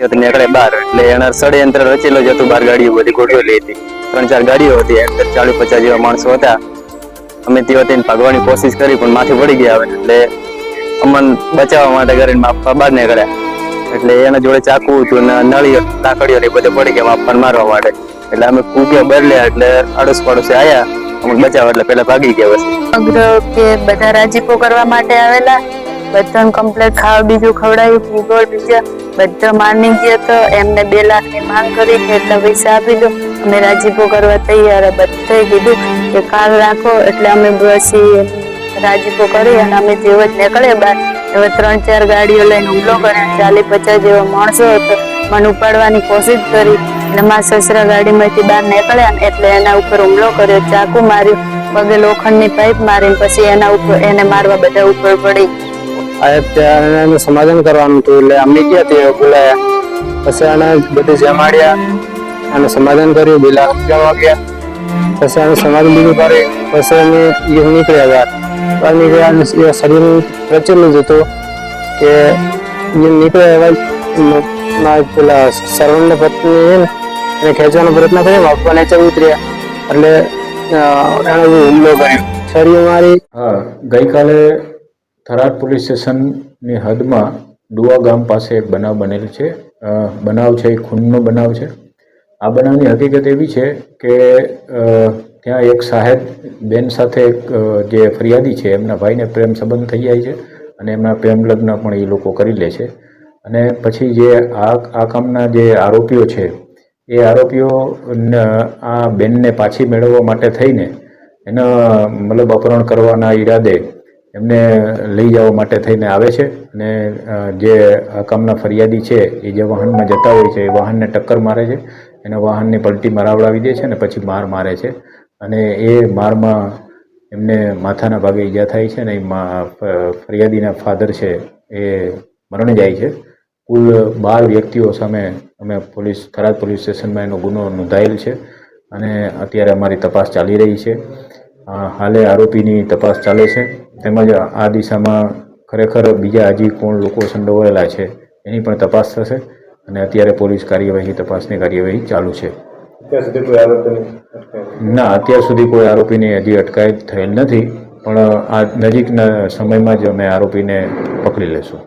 નીકળે બાર. એટલે એના ષડયંત્ર રચેલો જ હતું. બાર ગાડીઓ બધી ગોઠવેલી હતી. ત્રણ ચાર ગાડીઓ હતી. અંદર ચાલીસ પચાસ જેવા માણસો હતા. અમે તે વખતે ભાગવાની કોશિશ કરી, પણ માથે પડી ગયા આવે એટલે અમન બચાવવા માટે કરીને માપવા બહાર નીકળ્યા. એટલે એના જોડે ચાકુ હતું ને નળીઓ, લાકડીઓ ને બધે પડી ગયા માપવાને મારવા માટે. એટલે અમે કૂગ્યા બદલ્યા. એટલે અડોસ પડોશે આયા. અમને બચાવવા એટલે પેલા ભાગી ગયા બસ. કે બધા રાજીપો કરવા માટે આવેલા. બધાને કમ્પ્લેટ ખાવા, બીજું ખવડાવ્યું, ભૂગોળ બીજા. બધા માની ગયા તો એમને બે લાખની માંગ કરી એટલા પૈસા આપી દો. અમે રાજીપો કરવા તૈયાર બધાએ કીધું કે કાલ રાખો એટલે અમે પછી રાજીપો કરી અને અમે જેવો જ નીકળે બાર હવે ત્રણ ચાર ગાડીઓ લઈને હુમલો કર્યો ચાલી પચાસ જેવા માણસો હતો. મને ઉપાડવાની કોશિશ કરી અને મારા સસરા ગાડીમાંથી બહાર નીકળ્યા એટલે એના ઉપર હુમલો કર્યો, ચાકુ માર્યું, પગે લોખંડની પાઇપ મારી પછી એના ઉપર, એને મારવા બધા ઉપર પડી. એનું સમાધાન કરવાનું હતું, એટલે અમે ગયા તે બોલાયા પછી એને બધું જમાડ્યા અને સમાધાન કર્યું બિલા જવા ગયા પછી એને સમાધાન બીજું કરી પછી અમે નીકળ્યા ગયા બહાર નીકળ્યા એ શરીર પ્રચલિત હતું કે નીકળ્યા એવા જ પેલા સરવણને પત્ની ને, એને ખેંચવાનો પ્રયત્ન કર્યો બાપા નીચે ઉતર્યા. એટલે એને હુમલો કર્યો. છરીઓ મારી ગઈકાલે થરાદ પોલીસ સ્ટેશનની હદમાં ડુવા ગામ પાસે એક બનાવ બનેલ છે. બનાવ છે એ ખૂનનો બનાવ છે. આ બનાવની હકીકત એવી છે કે ત્યાં એક સાહેબ, બેન સાથે એક જે ફરિયાદી છે, એમના ભાઈને પ્રેમ સંબંધ થઈ જાય છે અને એમના પ્રેમ લગ્ન પણ એ લોકો કરી લે છે. અને પછી જે આ આ કામના જે આરોપીઓ છે, એ આરોપીઓ આ બેનને પાછી મેળવવા માટે થઈને એના, મતલબ અપહરણ કરવાના ઈરાદે એમને લઈ જવા માટે થઈને આવે છે અને જે કામના ફરિયાદી છે, એ જે વાહનમાં જતા હોય છે, એ વાહનને ટક્કર મારે છે. એના વાહનને પલટી મરાવડાવી દે છે અને પછી માર મારે છે. અને એ મારમાં એમને માથાના ભાગે ઈજા થાય છે અને ફરિયાદીના ફાધર છે, એ મરણ જાય છે. કુલ બાર વ્યક્તિઓ સામે અમે પોલીસ, થરાદ પોલીસ સ્ટેશનમાં એનો ગુનો નોંધાયેલ છે અને અત્યારે અમારી તપાસ ચાલી રહી છે. હાલે આરોપીની તપાસ ચાલે છે. તેમજ આ દિશામાં ખરેખર બીજા હજી કોણ લોકો સંડોવાયેલા છે એની પણ તપાસ થશે અને અત્યારે પોલીસ કાર્યવાહી તપાસની કાર્યવાહી ચાલુ છે. ના અત્યાર સુધી કોઈ આરોપીની હજી અટકાયત થયેલ નથી પણ આ નજીકના સમયમાં જ અમે આરોપીને પકડી લેશું.